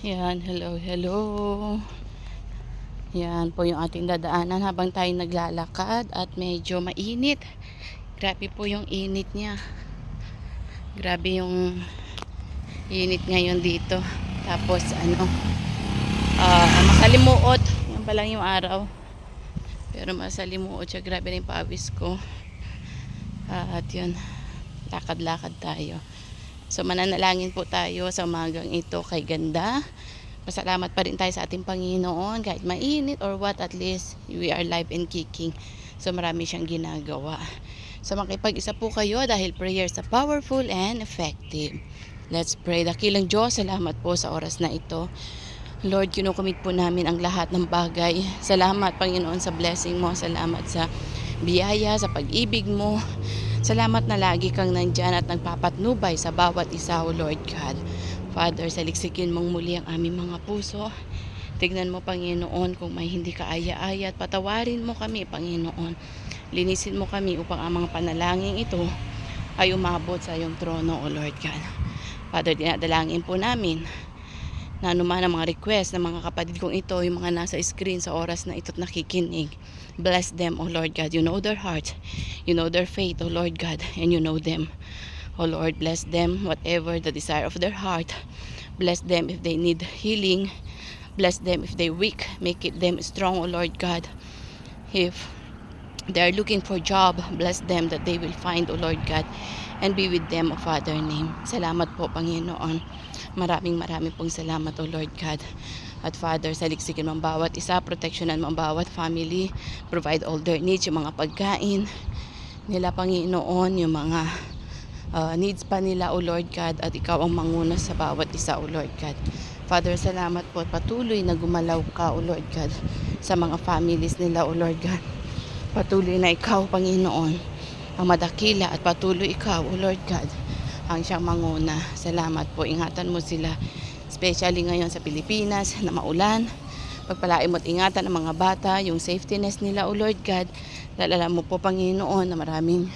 Yan, hello, hello. Yan po yung ating dadaanan habang tayo naglalakad at medyo mainit. Grabe po yung init niya. Grabe yung init ngayon dito. Tapos ano, ah masalimuot. Yan pa lang yung araw. Pero masalimuot siya. Grabe rin pawis ko. Ah, at yun, lakad-lakad tayo. So mananalangin po tayo sa umagang ito kay ganda. Pasalamat pa rin tayo sa ating Panginoon kahit mainit or what at least we are live and kicking. So marami siyang ginagawa. So makipag-isa po kayo dahil prayers are powerful and effective. Let's pray. Dakilang Diyos, salamat po sa oras na ito. Lord, kinukumit po namin ang lahat ng bagay. Salamat Panginoon sa blessing mo. Salamat sa biyaya, sa pag-ibig mo. Salamat na lagi kang nandyan at nagpapatnubay sa bawat isa, O Lord God. Father, saliksikin mong muli ang aming mga puso. Tignan mo, Panginoon, kung may hindi ka aya-aya at patawarin mo kami, Panginoon. Linisin mo kami upang ang mga panalangin ito ay umabot sa iyong trono, O Lord God. Father, dinadalangin po namin na anuman ang mga request ng mga kapatid kong ito, yung mga nasa screen sa oras na ito't nakikinig. Bless them, O Lord God. You know their hearts. You know their faith, O Lord God. And you know them. O Lord, bless them, whatever the desire of their heart. Bless them if they need healing. Bless them if they weak. Make it them strong, O Lord God. If they are looking for job, bless them that they will find, O Lord God, and be with them, O Father name. Salamat po, Panginoon. Maraming maraming pong salamat, O Lord God. At Father, saliksikin mo bawat isa, proteksyonan mo bawat family, provide all their needs, yung mga pagkain nila, Panginoon, yung mga uh, needs pa nila, O Lord God, at ikaw ang manguna sa bawat isa, O Lord God. Father, salamat po at patuloy na gumalaw ka, O Lord God, sa mga families nila, O Lord God. Patuloy na ikaw, Panginoon, ang madakila at patuloy ikaw, O Lord God, ang siyang manguna. Salamat po. Ingatan mo sila, especially ngayon sa Pilipinas na maulan. Pagpalain mo at ingatan ang mga bata, yung safetyness nila, O Lord God. Dahil alam mo po, Panginoon, na maraming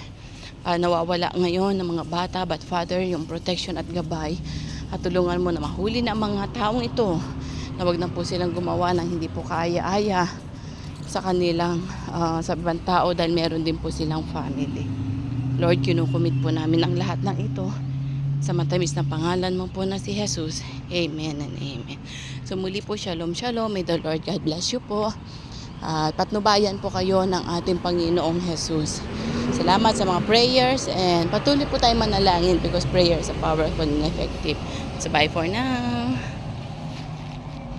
ah, nawawala ngayon ng mga bata. But Father, yung protection at gabay, at tulungan mo na mahuli na ang mga taong ito na wag na po silang gumawa ng hindi po kaya-aya sa kanilang ah, sa ibang tao dahil meron din po silang family. Lord, kinukumit po namin ang lahat ng ito sa matamis na pangalan mo po na si Jesus. Amen and amen. So muli po, shalom, shalom. May the Lord God bless you po. At patnubayan po kayo ng ating Panginoong Jesus. Salamat sa mga prayers and patuloy po tayo manalangin because prayers are powerful and effective. So bye for now.